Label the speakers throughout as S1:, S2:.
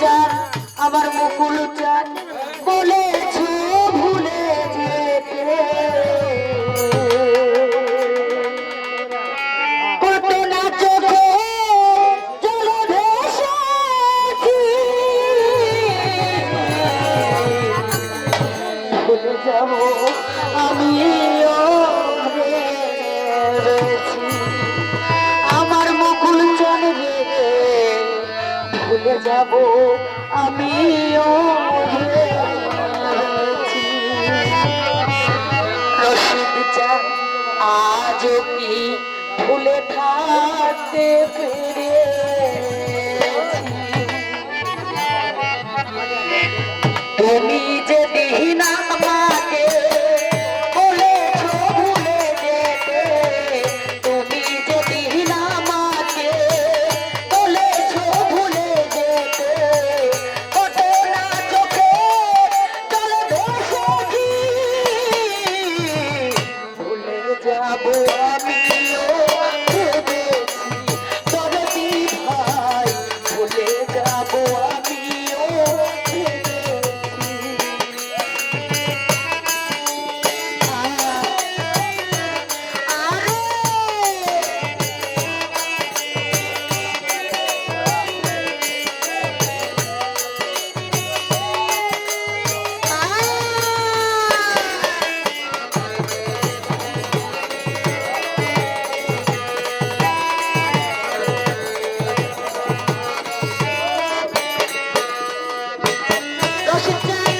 S1: চান আমার মুকুল চান বলে যাব আমিও আজ কি ভুলে থাকতে পেরে বসে চাই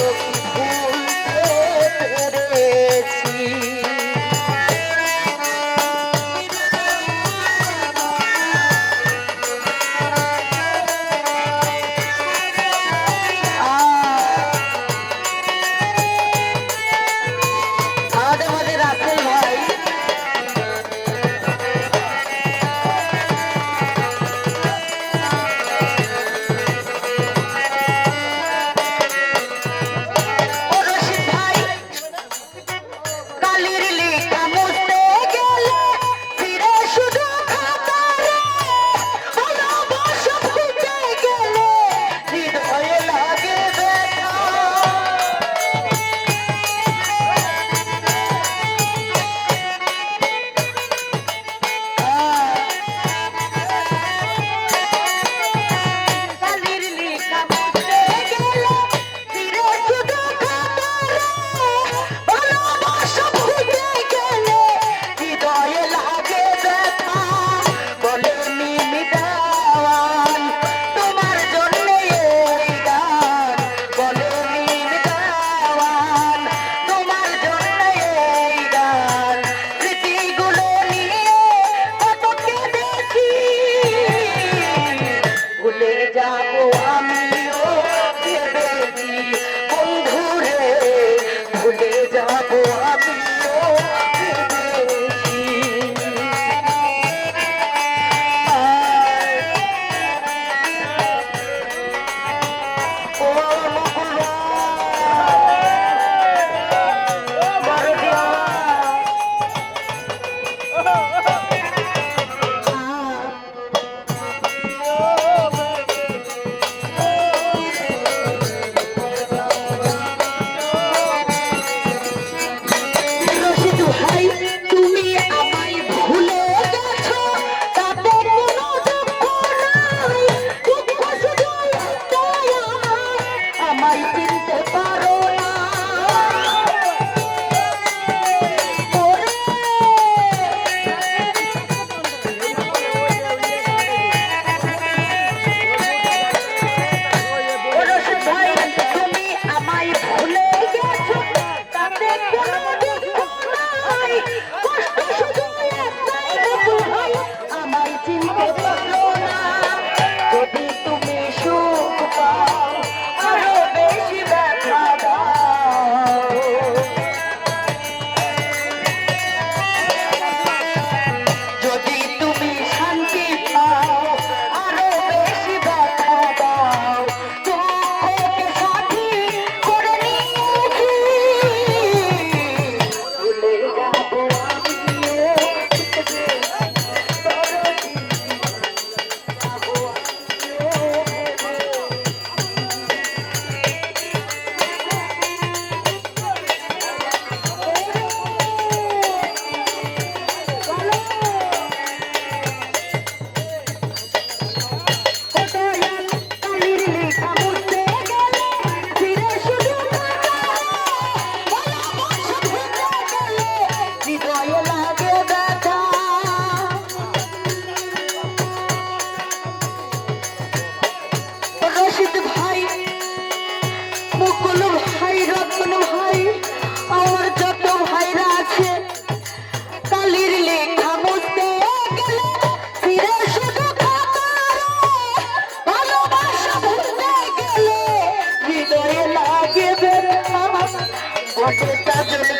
S1: Thank you. seja Watch it, watch it,